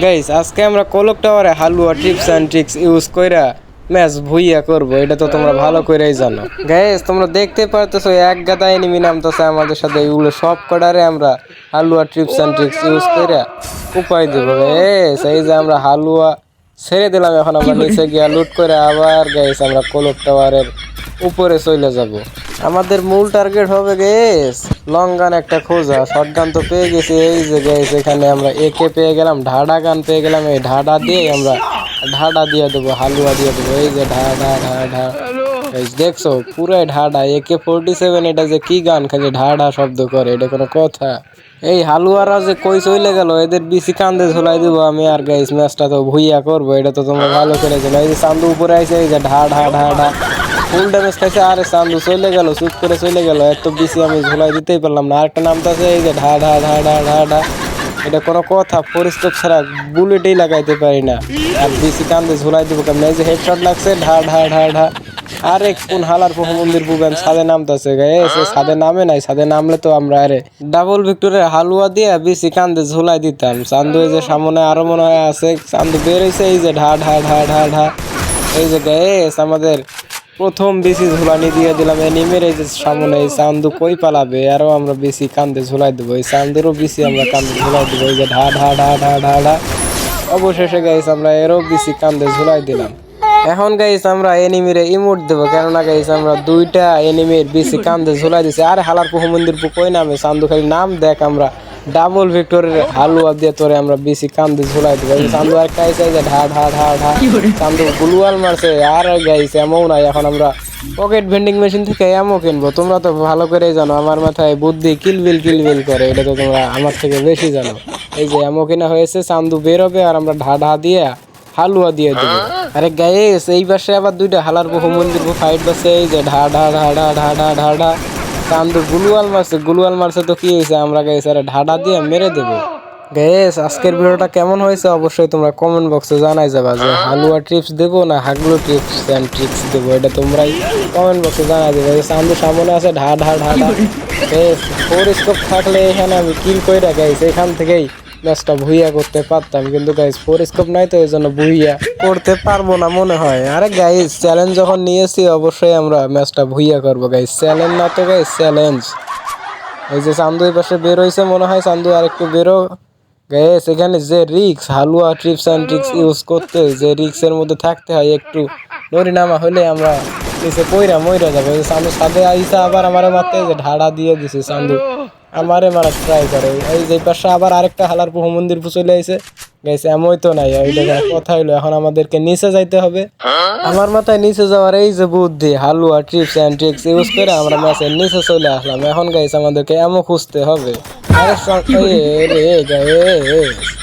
Guys আজকে আমরা কলক টাওয়ারে হালুয়া টিপস অ্যান্ড ট্রিক্স ইউজ কইরা ম্যাচ ভুইয়া করব, এটা তো তোমরা ভালো করেই জানো। গাইস তোমরা দেখতে পারতেছো, এক গাদা এনিমি নামতেছে আমাদের সাথে, এগুলো সব কটারে আমরা হালুয়া টিপস অ্যান্ড ট্রিক্স ইউজ কইরা উপায় দেবো। গাইস এই যে আমরা হালুয়া ছেড়ে দিলাম, এখন আমরা নিচে গিয়া লুট করে আবার গাইস আমরা কলক টাওয়ারের উপরে চলে যাব। আমাদের মূল টার্গেট হবে গেস লং গান একটা খোঁজা। শর্ট গান তো পেয়ে গেছি, এই যে গেস এখানে আমরা একে পেয়ে গেলাম, ঢাডা গান পেয়ে গেলাম, এই ঢাডা দিয়ে আমরা ঢাডা দিয়ে দেবো, হালুয়া দিয়ে দেবো, এই যে ঢা ঢা ঢা ঢা দেখছ, পুরাই ঢাডা একে ফোরটি সেভেন এটা যে কি গান, খালি ঢা ঢা শব্দ করে, এটা কোনো কথা। এই হালুয়ারা যে কই চলে গেল, এদের বিসি কান্দে ঝোলাই দিব আমি আর গাইস ম্যাচটা তো ভুইয়া করব, এটা তো তোমরা ভালো করে যে চান্দু উপরে আইসে এই যে ঢা ঢা ঢা ঢা ফুল ড্যামেজ খাইছে, আরে চান্দু চলে গেল, চুপ করে চলে গেল। এত বেশি আমি ঝোলাই দিতেই পারলাম না। আরেকটা নামতাছে এই যে ঢা ঢা ঢা ঢা ঢা ঢা। এটা কোনো কথা পরিস্থিতি ছাড়া বুলেটেই লাগাইতে পারি না। আর বেশি কান্দে ঝোলাই দিব কেমন? এই যে হেডশট লাগছে, ঢা ঢা ঢা ঢা। আরে কোন হালার প্রভু মন্দির পুবেন ছাদে নামতাছে গায়ে সে সাদে নামে নাই সাদে নামলে তো আমরা আরে ডাবল ভিক্টোরের হালুয়া দিয়ে বেশি কান্দে ঝোলাই দিতাম। চান্দু এই যে সামনে আরও মনে হয় আছে, চান্দু বেরোইছে এই যে ঢা ঢা ঢা ঢা ঢা। এই যে গায়ে আমাদের প্রথম বেশি ঝুলানি দিয়ে দিলাম এনিমের এই যে সামনে এই চান্দু কই পালাবে? আরও আমরা বেশি কান্দে ঝুলাই দেবো। এই চান্দুরও বেশি আমরা কান্দে ঝুলাই দেবো। এই যে ঢা ঢা ঢা ঢা ঢা ঢা। অবশেষে গাইস আমরা এরও বেশি কান্দে ঝুলাই দিলাম। এখন গাইস আমরা এনিমিরে ইমোট দেবো, কেননা গাইস আমরা দুইটা এনিমির বেশি কান্দে ঝুলাই দিছি। আর হালার পুহু মন্দির কই নামে? চান্দু খালি নাম দেখ আমরা। ডাবল ভিক্টোরের হালুয়া দিয়ে তোরে আমরা বেশি কান্দে ঝুলাই দেবো। চান্দু আর খাইছে যে ঢা ঢা ঢা ঢা। চান্দু গুলুয়াল মারছে আর গাইছে এমন নাই। এখন আমরা পকেট ভেন্ডিং মেশিন থেকে এমও কিনবো। তোমরা তো ভালো করেই জানো আমার মাথায় বুদ্ধি কিলবিল কিলবিল করে। এটা তো তোমরা আমার থেকে বেশি জানো। এই যে এমও কিনা হয়েছে চান্দু বেরোবে আর আমরা ঢা ঢা দিয়ে হালুয়া দিয়ে দেবো। আরে গাইস এই পাশে আবার দুইটা হালার বহু মন্দির ফাইট বসে এই যে ঢা ঢা ঢা ঢা ঢা ঢা ঢা ঢা। চান্দু গুলুয়াল মারছে গুলুয়াল মারছে তো কি হয়েছে? আমরা গাইস আরে ঢাডা দিয়ে মেরে দেবো। গেস আজকের ভিডিওটা কেমন হয়েছে অবশ্যই তোমরা কমেন্ট বক্সে জানাই যাবা যে হালুয়া ট্রিপস দেবো না হাগলু টিপস অ্যান্ড ট্রিক্স দেবো, এটা তোমরাই কমেন্ট বক্সে জানাই দেবে চান্দু সামনে আছে ঢা ঢা ঢা ঢা গ্যাস ফোর স্কোপ থাকলে এখানে আমি কিল কইরা গেছি এখান থেকেই ম্যাচটা ভুইয়া করতে পারতাম, কিন্তু গাইস ফোর স্কোপ নাই তো ওই জন্য ভুইয়া করতে পারব না মনে হয়। আরে গাইস চ্যালেঞ্জ যখন নিয়েছি, অবশ্যই আমরা ম্যাচটা ভুইয়া করব গাইস চ্যালেঞ্জ না তো গাইস চ্যালেঞ্জ এই যে চান্দু এই পাশে বের হয়েছে মনে হয় চান্দু আর একটু বেরো। গ্যাস এখানে যে রিক্স হালুয়া ট্রিপস অ্যান্ড ট্রিক্স ইউজ করতে, যে রিক্সের মধ্যে থাকতে হয়, একটু নরিনামা হলে আমরা নিচে মইরা যাব। চান্দু সাদে আইসা আবার আমার এই যে ঢাড়া দিয়ে দিছে চান্দু। আমারে মারা ট্রাই করে। এই যে পাশে আবার আরেকটা হালার বহু মন্দির চলে আইছে। গাইছে এমনই তো নাই ওই জায়গায় কথা হইল, এখন আমাদেরকে নিচে যাইতে হবে। আমার মাথায় নিচে যাওয়ার এই যে বুদ্ধি, হালুয়া ট্রিপস অ্যান্ড ট্রিক্স ইউজ করে আমরা ম্যাচের নিচে চলে আসলাম। এখন গাইছে আমাদেরকে এমন খুঁজতে হবে। আরে রে গাইস